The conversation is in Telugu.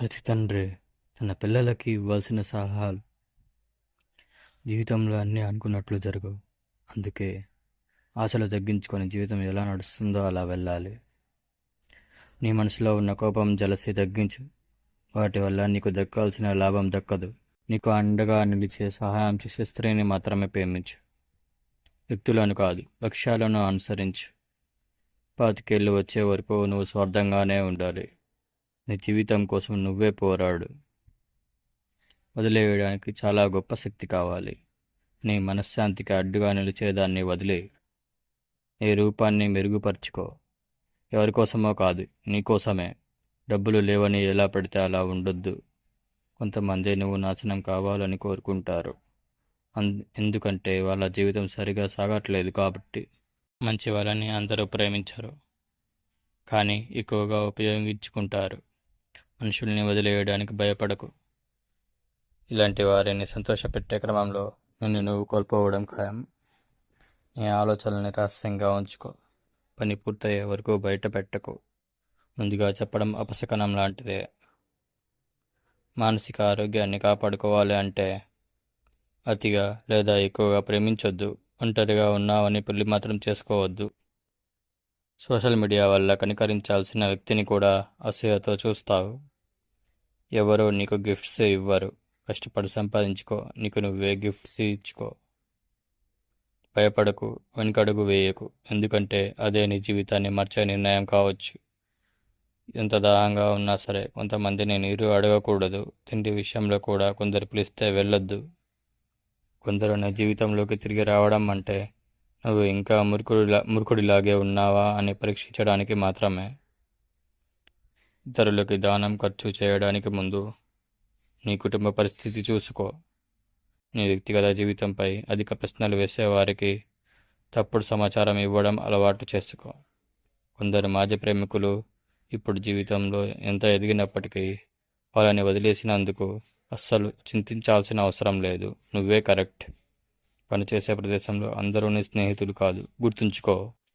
ప్రతి తండ్రి తన పిల్లలకి ఇవ్వాల్సిన సలహాలు జీవితంలో అన్నీ అనుకున్నట్లు జరగవు. అందుకే ఆశలు తగ్గించుకొని జీవితం ఎలా నడుస్తుందో అలా వెళ్ళాలి. నీ మనసులో ఉన్న కోపం జలసి తగ్గించు. వాటి వల్ల నీకు దక్కాల్సిన లాభం దక్కదు. నీకు అండగా నిలిచే సహాయం చేసే స్త్రీని మాత్రమే ప్రేమించు. వ్యక్తులను కాదు లక్ష్యాలను అనుసరించు. పాతికేళ్ళు వచ్చే వరకు నువ్వు స్వార్థంగానే ఉండాలి. నీ జీవితం కోసం నువ్వే పోరాడు. వదిలేయడానికి చాలా గొప్ప శక్తి కావాలి. నీ మనశ్శాంతికి అడ్డుగా నిలిచేదాన్ని వదిలే. నీ రూపాన్ని మెరుగుపరుచుకో. ఎవరి కోసమో కాదు నీకోసమే డబ్బులు లేవని ఎలా పడితే అలా ఉండొద్దు. కొంతమంది నువ్వు నాశనం కావాలని కోరుకుంటారు. అన్ ఎందుకంటే వాళ్ళ జీవితం సరిగా సాగట్లేదు కాబట్టి. మంచి వాళ్ళని అందరూ ప్రేమించరు. కానీ ఎక్కువగా ఉపయోగించుకుంటారు. మనుషుల్ని వదిలేయడానికి భయపడకు. ఇలాంటి వారిని సంతోషపెట్టే క్రమంలో నిన్ను నువ్వు కోల్పోవడం ఖాయం. నీ ఆలోచనల్ని రహస్యంగా ఉంచుకో. పని పూర్తయ్యే వరకు బయట పెట్టకు. ముందుగా చెప్పడం అపశకనం లాంటిదే. మానసిక ఆరోగ్యాన్ని కాపాడుకోవాలి అంటే అతిగా లేదా ఎక్కువగా ప్రేమించొద్దు. ఒంటరిగా ఉన్నావని పెళ్ళి మాత్రం చేసుకోవద్దు. సోషల్ మీడియా వల్ల కనికరించాల్సిన వ్యక్తిని కూడా అసూయతో చూస్తావు. ఎవరో నీకు గిఫ్ట్స్ ఇవ్వరు. కష్టపడి సంపాదించుకో. నీకు నువ్వే గిఫ్ట్స్ ఇచ్చుకో. భయపడకు. వెనుకడుగు వేయకు. ఎందుకంటే అదే నీ జీవితాన్ని మార్చే నిర్ణయం కావచ్చు. ఎంత దాహంగా ఉన్నా సరే కొంతమందిని నీరు అడగకూడదు. తిండి విషయంలో కూడా కొందరు పిలిస్తే వెళ్ళొద్దు. కొందరు నా జీవితంలోకి తిరిగి రావడం అంటే నువ్వు ఇంకా మురుకుడిలా మురుకుడిలాగే ఉన్నావా అని పరీక్షించడానికి మాత్రమే. ఇతరులకి దానం ఖర్చు చేయడానికి ముందు నీ కుటుంబ పరిస్థితి చూసుకో. నీ వ్యక్తిగత జీవితంపై అధిక ప్రశ్నలు వేసేవారికి తప్పుడు సమాచారం ఇవ్వడం అలవాటు చేసుకో. కొందరు మాజీ ప్రేమికులు ఇప్పుడు జీవితంలో ఎంత ఎదిగినప్పటికీ వాళ్ళని వదిలేసినందుకు అస్సలు చింతించాల్సిన అవసరం లేదు. నువ్వే కరెక్ట్. పనిచేసే ప్రదేశంలో అందరూ నీ స్నేహితులు కాదు. గుర్తుంచుకో.